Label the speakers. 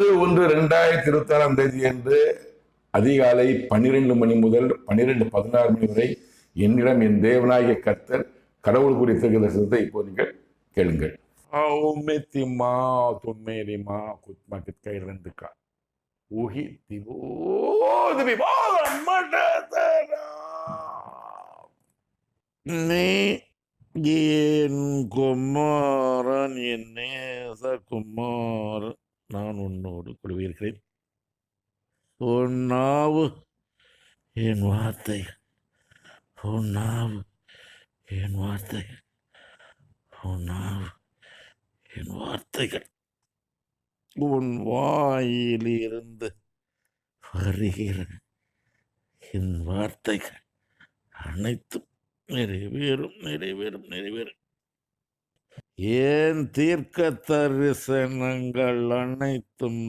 Speaker 1: ஒன்று ரெண்டாயிரத்தி இருபத்தி ஆறாம் தேதி அன்று அதிகாலை பன்னிரெண்டு மணி முதல் பன்னிரெண்டு பதினாறு மணி வரை என்னிடம் என் தேவநாயக கர்த்தர் கடவுள் குறித்த தரிசனத்தை இப்போ நீங்கள் கேளுங்கள். மா தொம்மேரிமா குத்மா ரெண்டுக்கா ஊகி திவோதி நீ என் குமாரன் என் நேச குமாரன். நான் உன்னோடு கொள்வீர்கிறேன் உன் நாவு என் வார்த்தை. உன் நாவு என் வார்த்தை. உன் நாவு என் வார்த்தைகள். உன் வாயிலிருந்து வருகிற என் வார்த்தைகள் அனைத்தும் நிறைவேறும் நிறைவேறும் நிறைவேறும். ஏன் தீர்க்க தரிசனங்கள் அனைத்தும்